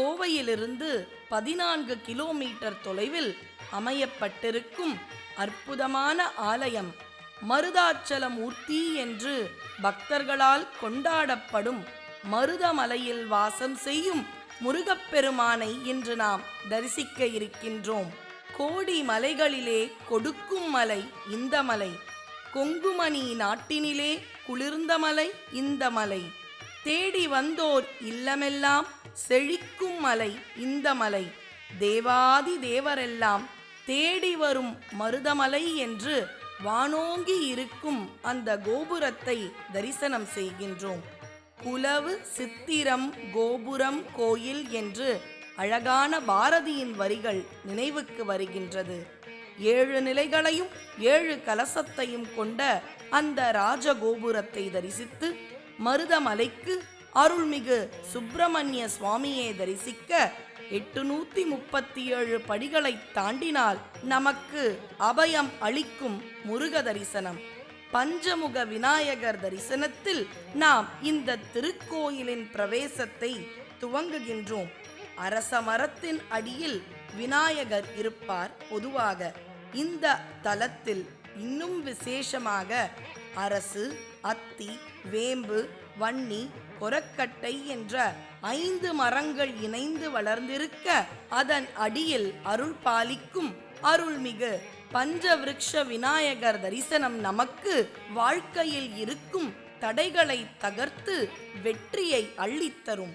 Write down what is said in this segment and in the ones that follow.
கோவையிலிருந்து பதினான்கு கிலோமீட்டர் தொலைவில் அமையப்பட்டிருக்கும் அற்புதமான ஆலயம் மருதாச்சலமூர்த்தி என்று பக்தர்களால் கொண்டாடப்படும் மருதமலையில் வாசம் செய்யும் முருகப்பெருமானை இன்று நாம் தரிசிக்க இருக்கின்றோம். கோடி மலைகளிலே கொடுக்கும் மலை இந்த மலை. கொங்குமணி நாட்டினிலே குளிர்ந்த மலை இந்த மலை. தேடி வந்தோர் இல்லமெல்லாம் செழிக்கும் மலை இந்த மலை. தேவாதி தேவரெல்லாம் தேடி வரும் மருதமலை என்று வானோங்கி இருக்கும் அந்த கோபுரத்தை தரிசனம் செய்கின்றோம். குலவு சித்திரம் கோபுரம் கோயில் என்று அழகான பாரதியின் வரிகள் நினைவுக்கு வருகின்றது. ஏழு நிலைகளையும் ஏழு கலசத்தையும் கொண்ட அந்த ராஜகோபுரத்தை தரிசித்து மருதமலைக்கு அருள்மிகு சுப்பிரமணிய சுவாமியை தரிசிக்க எட்டுநூத்தி முப்பத்தி ஏழு படிகளை தாண்டினால் நமக்கு அபயம் அளிக்கும் முருக தரிசனம். பஞ்சமுக விநாயகர் தரிசனத்தில் நாம் இந்த திருக்கோயிலின் பிரவேசத்தை துவங்குகின்றோம். அரச மரத்தின் அடியில் விநாயகர் இருப்பார் பொதுவாக. இந்த தலத்தில் இன்னும் விசேஷமாக அரசு அத்தி வேம்பு வன்னி கொரக்கட்டை என்ற ஐந்து மரங்கள் இணைந்து வளர்ந்திருக்க அதன் அடியில் அருள் பாலிக்கும் அருள்மிகு பஞ்சவிருக்ஷ விநாயகர் தரிசனம் நமக்கு வாழ்க்கையில் இருக்கும் தடைகளை தகர்த்து வெற்றியை அள்ளித்தரும்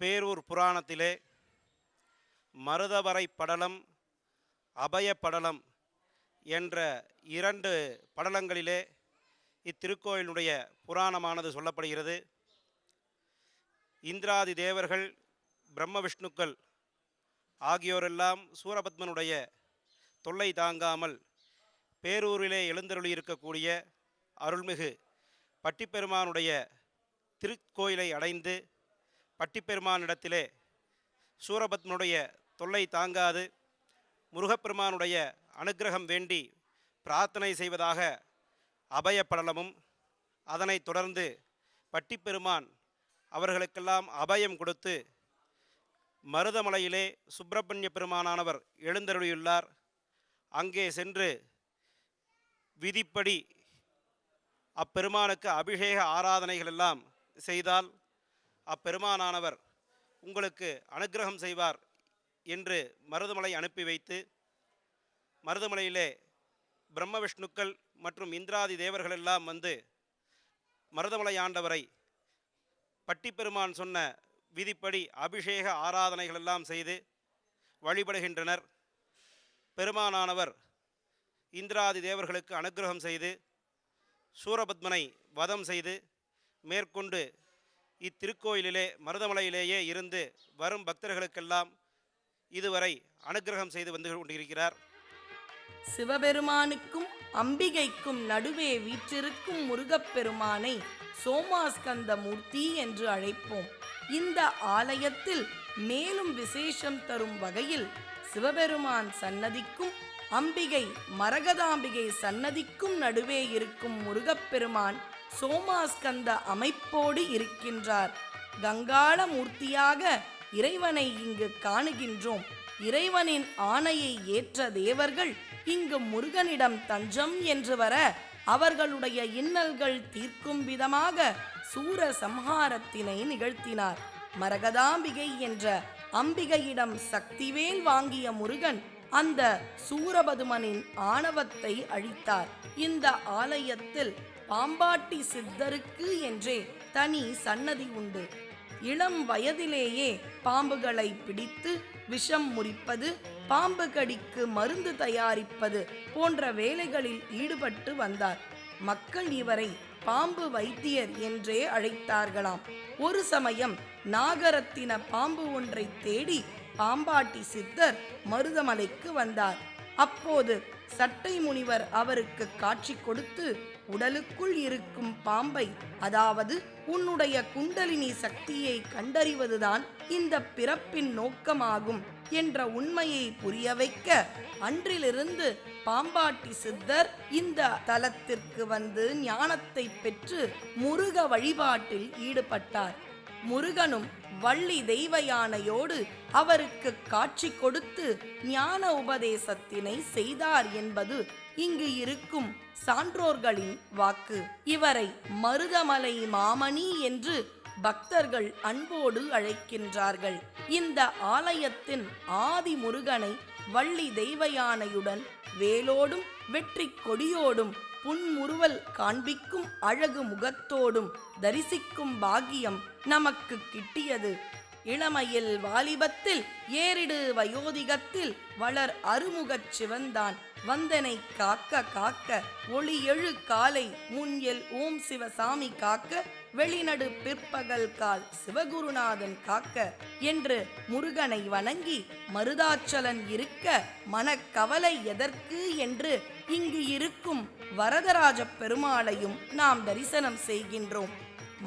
பேரூர் புராணத்திலே மருதவரை படலம் அபய படலம் என்ற இரண்டு படலங்களிலே இத்திருக்கோயிலுடைய புராணமானது சொல்லப்படுகிறது. இந்திராதி தேவர்கள் பிரம்ம விஷ்ணுக்கள் ஆகியோரெல்லாம் சூரபத்மனுடைய தொல்லை தாங்காமல் பேரூரிலே எழுந்தருளி இருக்கக்கூடிய அருள்மிகு பட்டிப்பெருமானுடைய திருக்கோயிலை அடைந்து பட்டிப்பெருமானிடத்திலே சூரபத்மனுடைய தொல்லை தாங்காது. முருகப்பெருமானுடைய அனுக்கிரகம் வேண்டி பிரார்த்தனை செய்வதாக அபயப்படலமும் அதனைத் தொடர்ந்து பட்டிப்பெருமான் அவர்களுக்கெல்லாம் அபயம் கொடுத்து மருதமலையிலே சுப்பிரமணிய பெருமானானவர் எழுந்தருளியுள்ளார். அங்கே சென்று விதிப்படி அப்பெருமானுக்கு அபிஷேக ஆராதனைகள் எல்லாம் செய்தால் அப்பெருமானானவர் உங்களுக்கு அனுக்கிரகம் செய்வார் என்று மருதமலை அனுப்பி வைத்து மருதமலையிலே பிரம்ம விஷ்ணுக்கள் மற்றும் இந்திராதி தேவர்கள் எல்லாம் வந்து மருதமலை ஆண்டவரை பட்டிப்பெருமான் சொன்ன விதிப்படி அபிஷேக ஆராதனைகள் எல்லாம் செய்து வழிபடுகின்றனர். பெருமானானவர் இந்திராதி தேவர்களுக்கு அனுக்கிரகம் செய்து சூரபத்மனை வதம் செய்து மேற்கொண்டு இத்திருக்கோயிலிலே மருதமலையிலேயே இருந்து வரும் பக்தர்களுக்கெல்லாம் இதுவரை அனுக்கிரகம் செய்து வந்து கொண்டிருக்கிறார். சிவபெருமானுக்கும் அம்பிகைக்கும் நடுவே வீற்றிருக்கும் முருகப்பெருமானை சோமாஸ்கந்த மூர்த்தி என்று அழைப்போம். இந்த ஆலயத்தில் மேலும் விசேஷம் தரும் வகையில் சிவபெருமான் சன்னதிக்கும் அம்பிகை மரகதாம்பிகை சன்னதிக்கும் நடுவே இருக்கும் முருகப்பெருமான் சோமாஸ்கந்த அமைப்போடு இருக்கின்றார். கங்காள மூர்த்தியாக இறைவனை இங்கு காணுகின்றோம். இறைவனின் ஆணையை ஏற்ற தேவர்கள் இங்கு முருகனிடம் தஞ்சம் என்று வர அவர்களுடைய இன்னல்கள் தீர்க்கும் விதமாக சூர சம்ஹாரத்தினை நிகழ்த்தினார். மரகதாம்பிகை என்ற அம்பிகையிடம் சக்திவேல் வாங்கிய முருகன் அந்த சூரபதுமனின் ஆணவத்தை அழித்தார். இந்த ஆலயத்தில் பாம்பாட்டி சித்தருக்கு என்றே தனி சன்னதி உண்டு. இளம் வயதிலேயே பாம்புகளை பிடித்து விஷம் முறிப்பது பாம்பு கடிக்கு மருந்து தயாரிப்பது போன்ற வேலைகளில் ஈடுபட்டு வந்தார். மக்கள் இவரை பாம்பு வைத்தியர் என்றே அழைத்தார்களாம். ஒரு சமயம் நாகரத்தின பாம்பு ஒன்றை தேடி பாம்பாட்டி சித்தர் மருதமலைக்கு வந்தார். அப்போது சட்டை முனிவர் அவருக்கு காட்சி கொடுத்து உடலுக்குள் இருக்கும் பாம்பை அதாவது உன்னுடைய குண்டலினி சக்தியை கண்டறிவதுதான் இந்த பிறப்பின் நோக்கமாகும் என்ற உண்மையை புரிய வைக்க அன்றிலிருந்து பாம்பாட்டி சித்தர் இந்த தலத்திற்கு வந்து ஞானத்தை பெற்று முருக வழிபாட்டில் ஈடுபட்டார். முருகனும் வள்ளி தெய்வ யானையோடு அவருக்கு காட்சி கொடுத்து ஞான உபதேசத்தினை செய்தார் என்பது இங்கு இருக்கும் சான்றோர்களின் வாக்கு. இவரை மருதமலை மாமணி என்று பக்தர்கள் அன்போடு அழைக்கின்றார்கள். இந்த ஆலயத்தின் ஆதி முருகனை வள்ளி தெய்வயானையுடன் வேலோடும் வெற்றி கொடியோடும் புன்முறுவல் காண்பிக்கும் அழகு முகத்தோடும் தரிசிக்கும் பாக்கியம் நமக்கு கிட்டியது. இளமையில் வாலிபத்தில் ஏறிடு வயோதிகத்தில் வளர் அருமுகச் சிவந்தான். வந்தனை காக்க காக்க ஒளி எழு காலை முன் ஓம் சிவசாமி காக்க வெளிநடு பிற்பகல் கால் சிவகுருநாதன் காக்க என்று முருகனை வணங்கி மருதாச்சலன் இருக்க மனக்கவலை எதற்கு என்று இங்கு இருக்கும் வரதராஜ பெருமாளையும் நாம் தரிசனம் செய்கின்றோம்.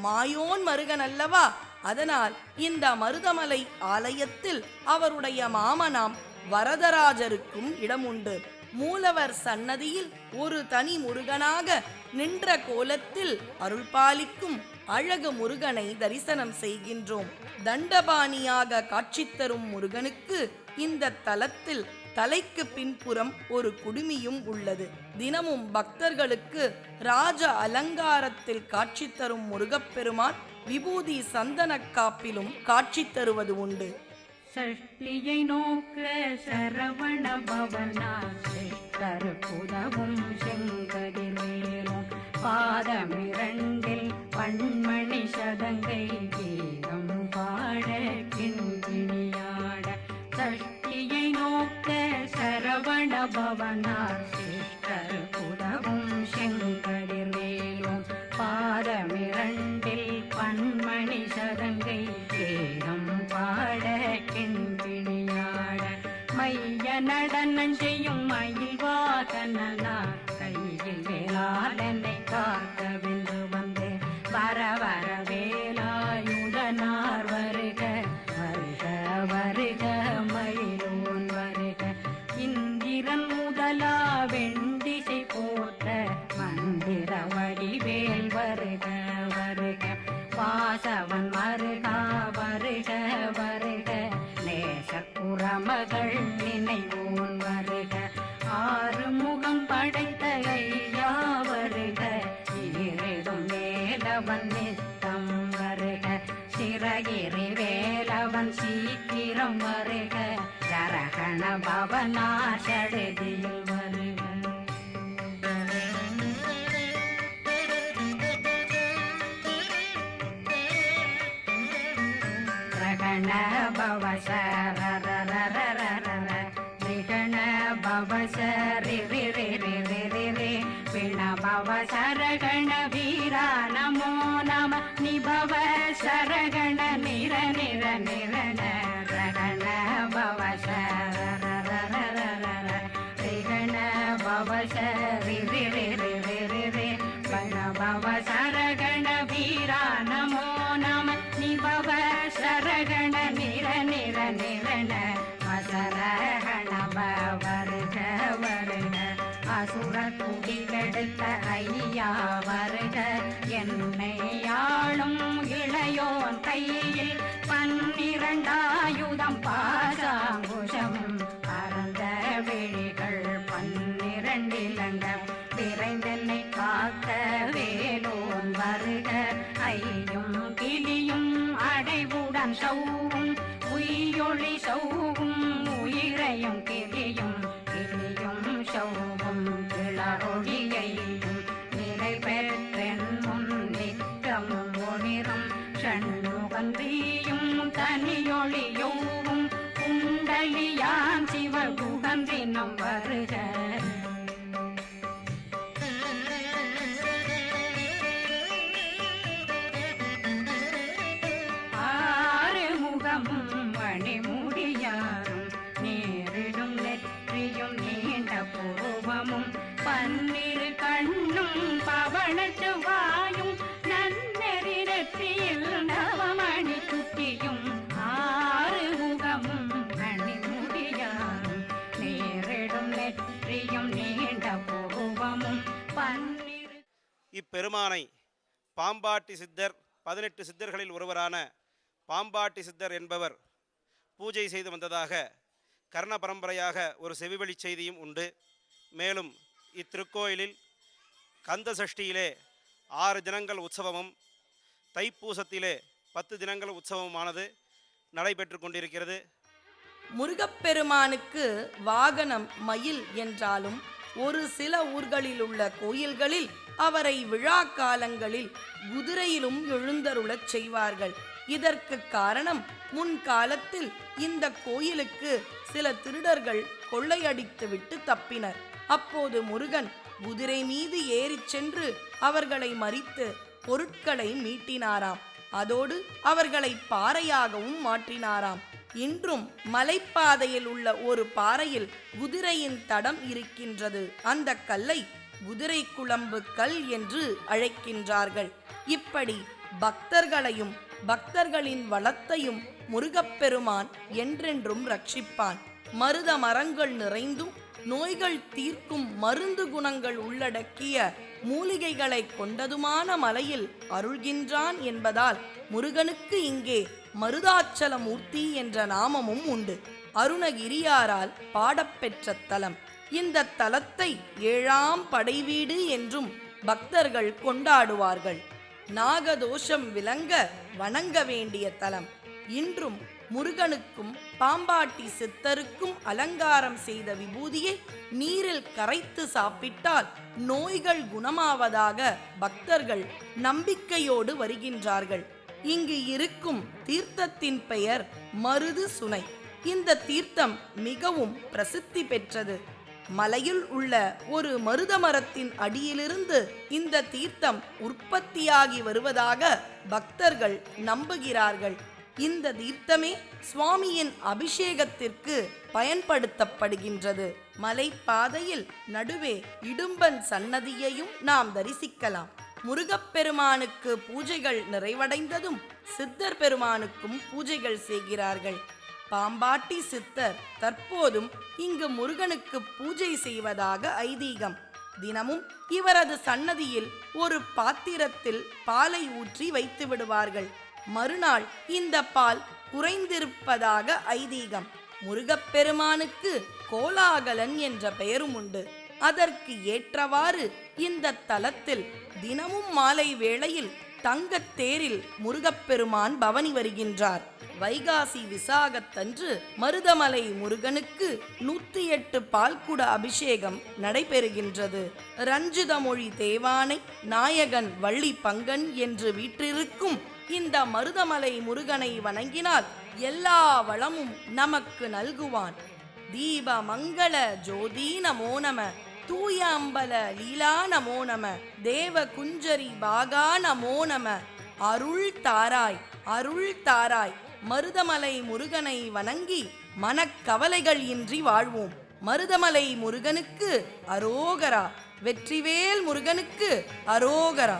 மாயோன் மருகன் அல்லவா? அதனால் இந்த மருதமலை ஆலயத்தில் அவருடைய மாமனாம் வரதராஜருக்கும் இடம் உண்டு மூலவர் சன்னதியில் ஒரு தனி முருகனாக நின்ற கோலத்தில் அருள்பாலிக்கும் அழகு முருகனை தரிசனம் செய்கின்றோம். தண்டபாணியாக காட்சி தரும் முருகனுக்கு இந்த தலத்தில் தலைக்கு பின்புறம் ஒரு குடுமியும் உள்ளது. தினமும் பக்தர்களுக்கு ராஜ அலங்காரத்தில் காட்சி தரும் முருகப்பெருமான் விபூதி சந்தன காப்பிலும் காட்சி தருவது உண்டு. சஷ்டியை நோக்க சரவண பவனா சிஷ்டர் புதவும் செங்கதிர்வேலும் பாதமிரண்டில் பண்மணி சதங்கை கீதம் பாட கிண்கிணியாட சஷ்டியை நோக்க சரவண பவனார் நடனம் செய்யும் மயில் வாகனா கையில் வேளாளனை காக்க வென்று வந்தே. வர வர வேலாயுடனார் வருக வருக வருக மயிலோன் வருக. இந்திரன் முதலா வெண்டிசை போற்ற மந்திர வடிவேல் வருக வருக. வாசவன் மருகா வருக வருக. நேச நினைவோன் ஜரகண பவனா சடுதியில் வருக ரகண பவ சரரரரரரர ரிகண பவ பிண பவ சரகண வீரா நமோ நம நிபவ சரகண நிர நிர நிரண பவ சரி பவ சரகண வீரா நமோ நம நிபவ சரகண நிர நிர நிரண அசரகண வருக வருக அசுர குடி ஐயா வருக என்னை ஆளும் இளையோன் கையில் பன்னிரண்டாயுதம் பாசாங்குஷம் கண்ட விரைந்தென்னை காக்க வேலோன் வருக. ஐயும் கிளியும் அடைவுடன் சௌவும் உயிரொளி சௌவும் உயிரையும் கிளியும் கிளியும் சௌவும் கிளரொழியையும் நிலை பெற்றென் முன் நித்தமும் ஒளிரும். ஷண்முகந்தியும் தனியொளியோவும் குண்டலியான் சிவகுகந்தினம் வருக. பெருமானை பாம்பாட்டி சித்தர் பதினெட்டு சித்தர்களில் ஒருவரான பாம்பாட்டி சித்தர் என்பவர் பூஜை செய்து வந்ததாக கர்ண பரம்பரையாக ஒரு செவிவழி செய்தியும் உண்டு. மேலும் இத்திருக்கோயிலில் கந்த சஷ்டியிலே ஆறு தினங்கள் உற்சவமும் தைப்பூசத்திலே பத்து தினங்கள் உற்சவமானது நடைபெற்று கொண்டிருக்கிறது. முருகப்பெருமானுக்கு வாகனம் மயில் என்றாலும் ஒரு சில ஊர்களில் உள்ள கோயில்களில் அவரை விழா காலங்களில் குதிரையிலும் எழுந்தருளச் செய்வார்கள். இதற்கு காரணம் முன்காலத்தில் இந்த கோயிலுக்கு சில திருடர்கள் கொள்ளையடித்துவிட்டு தப்பினர். அப்போது முருகன் குதிரை மீது ஏறிச் சென்று அவர்களை மறித்து பொருட்களை மீட்டினாராம். அதோடு அவர்களை பாறையாகவும் மாற்றினாராம். இன்றும் மலைப்பாதையில் உள்ள ஒரு பாறையில் குதிரையின் தடம் இருக்கின்றது. அந்த கல்லை குதிரை குழம்பு கல் என்று அழைக்கின்றார்கள். இப்படி பக்தர்களையும் பக்தர்களின் வளத்தையும் முருகப்பெருமான் என்றென்றும் ரட்சிப்பான். மருத மரங்கள் நிறைந்தும் நோய்கள் தீர்க்கும் மருந்து குணங்கள் உள்ளடக்கிய மூலிகைகளை கொண்டதுமான மலையில் அருள்கின்றான் என்பதால் முருகனுக்கு இங்கே மருதாச்சலமூர்த்தி என்ற நாமமும் உண்டு. அருணகிரியாரால் பாடப்பெற்ற தலம். இந்த தலத்தை ஏழாம் படைவீடு என்றும் பக்தர்கள் கொண்டாடுவார்கள். நாகதோஷம் விளங்க வணங்க வேண்டிய தலம். இன்றும் முருகனுக்கும் பாம்பாட்டி சித்தருக்கும் அலங்காரம் செய்த விபூதியை நீரில் கரைத்து சாப்பிட்டால் நோய்கள் குணமாவதாக பக்தர்கள் நம்பிக்கையோடு வருகின்றார்கள். இங்கு இருக்கும் தீர்த்தத்தின் பெயர் மருது சுனை இந்த தீர்த்தம் மிகவும் பிரசித்தி பெற்றது. மலையில் உள்ள ஒரு மருத மரத்தின் அடியிலிருந்து இந்த தீர்த்தம் உற்பத்தியாகி வருவதாக பக்தர்கள் நம்புகிறார்கள். இந்த தீர்த்தமே சுவாமியின் அபிஷேகத்திற்கு பயன்படுத்தப்படுகின்றது. மலைப்பாதையில் நடுவே இடும்பன் சன்னதியையும் நாம் தரிசிக்கலாம். முருகப்பெருமானுக்கு பூஜைகள் நிறைவடைந்ததும் சித்தர் பெருமானுக்கும் பூஜைகள் செய்கிறார்கள். பாம்பாட்டி சித்தர் தற்போதும் இங்கு முருகனுக்கு பூஜை செய்வதாக ஐதீகம். தினமும் இவரது சன்னதியில் ஒரு பாத்திரத்தில் பாலை ஊற்றி வைத்து விடுவார்கள். மறுநாள் இந்த பால் குறைந்திருப்பதாக ஐதீகம். முருகப்பெருமானுக்கு கோலாகலன் என்ற பெயரும் உண்டு. அதற்கு ஏற்றவாறு இந்த தலத்தில் தினமும் மாலை வேளையில் தங்கத் தேரில் முருகப்பெருமான் பவனி வருகின்றார். வைகாசி விசாகத்தன்று மருதமலை முருகனுக்கு நூத்தி எட்டு பால்குட அபிஷேகம் நடைபெறுகின்றது. ரஞ்சிதமொழி தேவானை நாயகன் வள்ளி பங்கன் என்று வீற்றிருக்கும் இந்த மருதமலை முருகனை வணங்கினால் எல்லா வளமும் நமக்கு நல்குவான். தீப மங்கள ஜோதி நமோ நம. தூய அம்பல லீலா நமோ நம தேவ குஞ்சரி பாகா நமோ நம. அருள் தாராய் அருள் தாராய் மருதமலை முருகனை வணங்கி மனக்கவலைகள் இன்றி வாழ்வோம். மருதமலை முருகனுக்கு அரோகரா வெற்றிவேல் முருகனுக்கு அரோகரா.